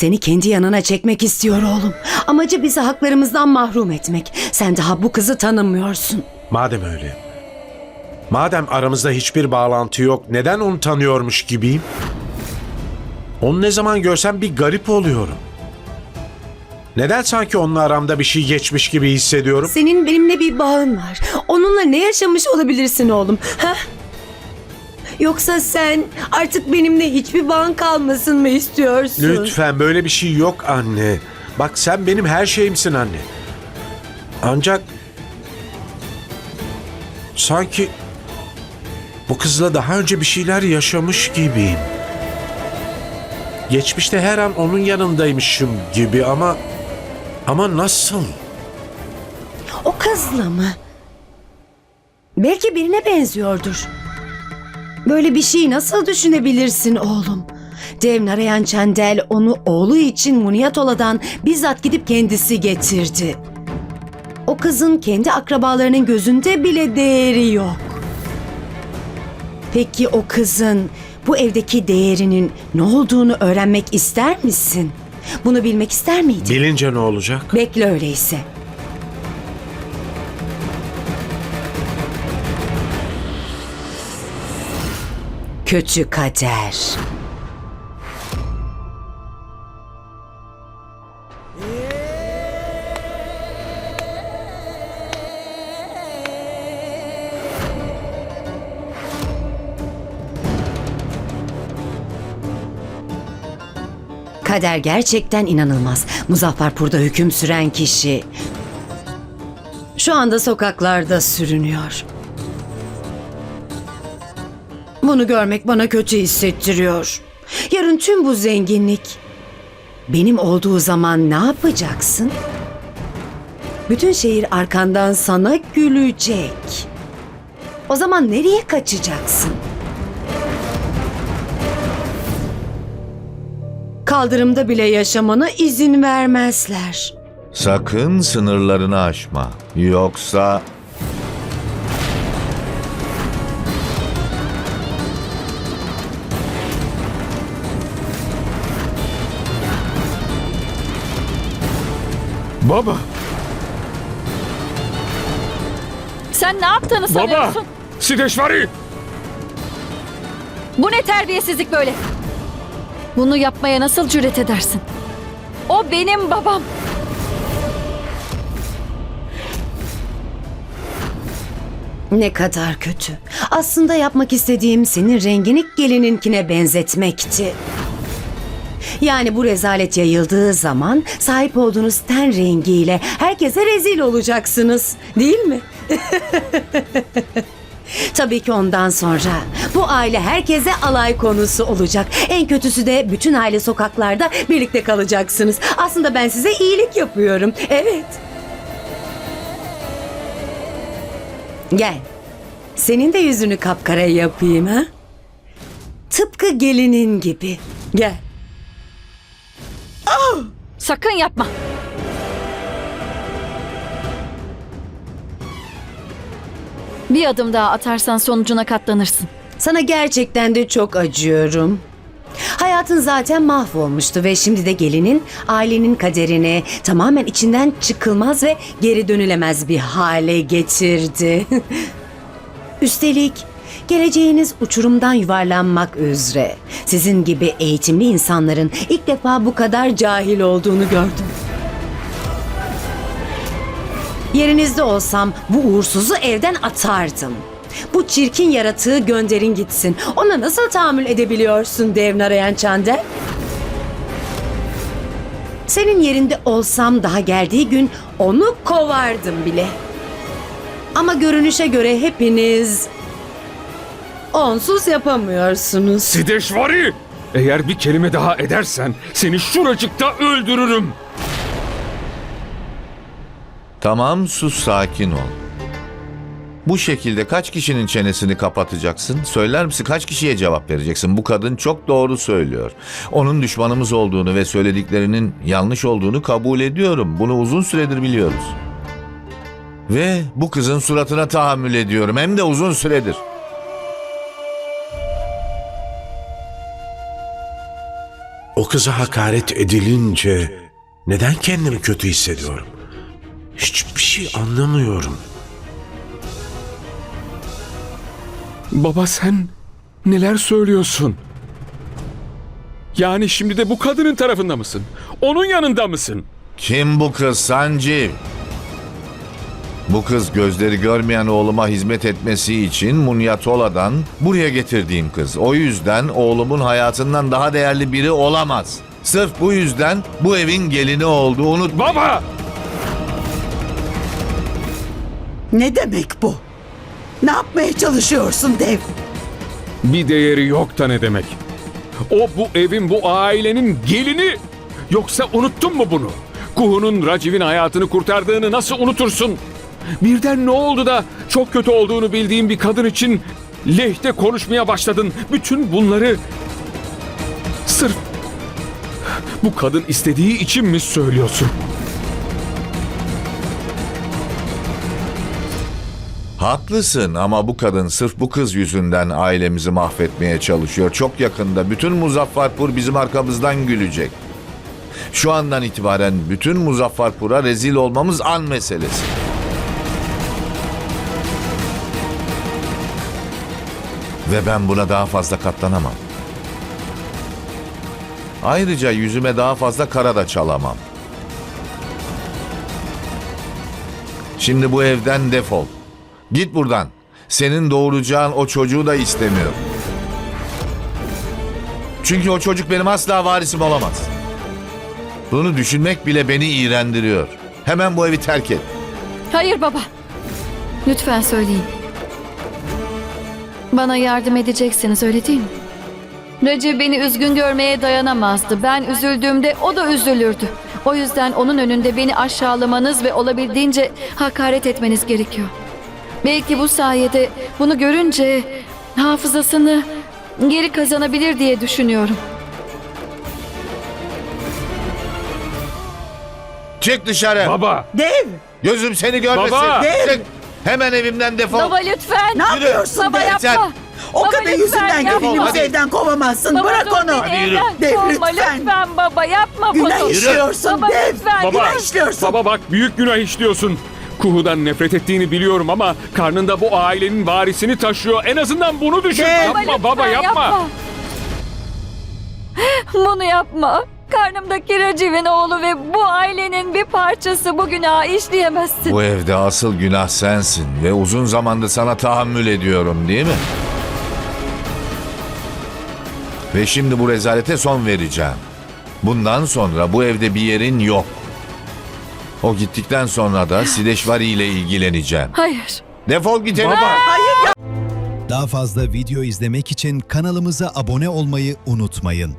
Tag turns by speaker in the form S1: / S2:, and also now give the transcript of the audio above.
S1: Seni kendi yanına çekmek istiyor oğlum. Amacı bizi haklarımızdan mahrum etmek. Sen daha bu kızı tanımıyorsun.
S2: Madem öyle. Madem aramızda hiçbir bağlantı yok, neden onu tanıyormuş gibiyim? Onu ne zaman görsem bir garip oluyorum. Neden sanki onunla aramda bir şey geçmiş gibi hissediyorum?
S1: Senin benimle bir bağın var. Onunla ne yaşamış olabilirsin oğlum? Ha? Yoksa sen artık benimle hiçbir bağın kalmasın mı istiyorsun?
S2: Lütfen böyle bir şey yok anne. Bak sen benim her şeyimsin anne. Ancak sanki bu kızla daha önce bir şeyler yaşamış gibiyim. Geçmişte her an onun yanındaymışım gibi ama ama nasıl?
S1: O kızla mı? Belki birine benziyordur. Böyle bir şeyi nasıl düşünebilirsin oğlum? Dev Narayan Çendel onu oğlu için Muniyatola'dan bizzat gidip kendisi getirdi. O kızın kendi akrabalarının gözünde bile değeri yok. Peki o kızın bu evdeki değerinin ne olduğunu öğrenmek ister misin? Bunu bilmek ister miydin?
S2: Bilince ne olacak?
S1: Bekle öyleyse. Kötü kader. Kader gerçekten inanılmaz. Muzaffarpur'da hüküm süren kişi şu anda sokaklarda sürünüyor. Bunu görmek bana kötü hissettiriyor. Yarın tüm bu zenginlik benim olduğu zaman ne yapacaksın? Bütün şehir arkandan sana gülecek. O zaman nereye kaçacaksın? Kaldırımda bile yaşamana izin vermezler.
S3: Sakın sınırlarını aşma. Yoksa
S4: Baba,
S5: Sen ne yaptığını
S4: baba!
S5: sanıyorsun?
S4: Sideşvari!
S5: Bu ne terbiyesizlik böyle? Bunu yapmaya nasıl cüret edersin? O benim babam.
S1: Ne kadar kötü. Aslında yapmak istediğim senin rengini gelininkine benzetmekti. Yani bu rezalet yayıldığı zaman sahip olduğunuz ten rengiyle herkese rezil olacaksınız. Değil mi? Tabii ki ondan sonra bu aile herkese alay konusu olacak. En kötüsü de bütün aile sokaklarda birlikte kalacaksınız. Aslında ben size iyilik yapıyorum. Evet. Gel. Senin de yüzünü kapkara yapayım ha? Tıpkı gelinin gibi. Gel.
S5: Sakın yapma. Bir adım daha atarsan sonucuna katlanırsın.
S1: Sana gerçekten de çok acıyorum. Hayatın zaten mahvolmuştu ve şimdi de gelinin ailenin kaderini tamamen içinden çıkılmaz ve geri dönülemez bir hale getirdi. Üstelik geleceğiniz uçurumdan yuvarlanmak üzere. Sizin gibi eğitimli insanların ilk defa bu kadar cahil olduğunu gördüm. Yerinizde olsam bu uğursuzu evden atardım. Bu çirkin yaratığı gönderin gitsin. Ona nasıl tahammül edebiliyorsun dev Narayan Çandel? Senin yerinde olsam daha geldiği gün onu kovardım bile. Ama görünüşe göre hepiniz onsuz yapamıyorsunuz.
S4: Sideşvari! Eğer bir kelime daha edersen seni şuracıkta öldürürüm.
S3: tamam sus sakin ol. Bu şekilde kaç kişinin çenesini kapatacaksın? Söyler misin kaç kişiye cevap vereceksin? Bu kadın çok doğru söylüyor. Onun düşmanımız olduğunu ve söylediklerinin yanlış olduğunu kabul ediyorum. Bunu uzun süredir biliyoruz. Ve bu kızın suratına tahammül ediyorum hem de uzun süredir.
S2: O kıza hakaret edilince neden kendimi kötü hissediyorum? Hiçbir şey anlamıyorum.
S4: Baba sen neler söylüyorsun? Yani şimdi de bu kadının tarafında mısın? Onun yanında mısın?
S3: Kim bu kız Sanciv? Bu kız gözleri görmeyen oğluma hizmet etmesi için Munyatola'dan buraya getirdiğim kız. O yüzden oğlumun hayatından daha değerli biri olamaz. Sırf bu yüzden bu evin gelini oldu. Unut.
S4: Baba!
S6: Ne demek bu? Ne yapmaya çalışıyorsun dev?
S4: Bir değeri yok da ne demek? O bu evin, bu ailenin gelini. Yoksa unuttun mu bunu? Kuhu'nun Raciv'in hayatını kurtardığını nasıl unutursun? Birden ne oldu da çok kötü olduğunu bildiğin bir kadın için lehte konuşmaya başladın. Bütün bunları sırf bu kadın istediği için mi söylüyorsun?
S3: Haklısın ama bu kadın sırf bu kız yüzünden ailemizi mahvetmeye çalışıyor. Çok yakında bütün Muzaffarpur bizim arkamızdan gülecek. Şu andan itibaren bütün Muzaffarpur'a rezil olmamız an meselesi. Ve ben buna daha fazla katlanamam. Ayrıca yüzüme daha fazla kara da çalamam. Şimdi bu evden defol. Git buradan. Senin doğuracağın o çocuğu da istemiyorum. Çünkü o çocuk benim asla varisim olamaz. Bunu düşünmek bile beni iğrendiriyor. Hemen bu evi terk et.
S5: Hayır baba. Lütfen söyleyin. Bana yardım edeceksiniz öyle değil mi? Recep beni üzgün görmeye dayanamazdı. Ben üzüldüğümde o da üzülürdü. O yüzden onun önünde beni aşağılamanız ve olabildiğince hakaret etmeniz gerekiyor. Belki bu sayede bunu görünce hafızasını geri kazanabilir diye düşünüyorum.
S3: Çık dışarı.
S4: Baba!
S6: Dev!
S3: Gözüm seni görmesin.
S4: Baba!
S3: Çık. Hemen evimden defol.
S5: Baba lütfen.
S6: Ne yapıyorsun
S5: Baba
S6: dev?
S5: yapma.
S3: Sen-
S6: O
S5: Baba lütfen
S6: yüzünden
S5: yapma.
S6: gelinimizi
S3: Hadi.
S6: evden kovamazsın.
S5: Baba
S6: Bırak
S5: dur
S6: onu.
S5: beni evden
S6: Dev
S5: kovma
S6: lütfen.
S5: lütfen baba yapma bunu.
S6: Günah işliyorsun
S5: Baba
S6: dev.
S5: lütfen
S4: Baba,
S6: Günah işliyorsun.
S4: baba bak büyük günah işliyorsun. Kuhu'dan nefret ettiğini biliyorum ama karnında bu ailenin varisini taşıyor. En azından bunu düşün.
S6: Baba,
S4: yapma
S5: lütfen
S4: baba yapma.
S5: Bunu yapma. Karnımdaki Raciv'in oğlu ve bu ailenin bir parçası bu günahı işleyemezsin.
S3: Bu evde asıl günah sensin ve uzun zamandır sana tahammül ediyorum değil mi? Ve şimdi bu rezalete son vereceğim. Bundan sonra bu evde bir yerin yok. O gittikten sonra da Sideşvari ile ilgileneceğim.
S5: Hayır.
S3: Defol git evine.
S7: Daha fazla video izlemek için kanalımıza abone olmayı unutmayın.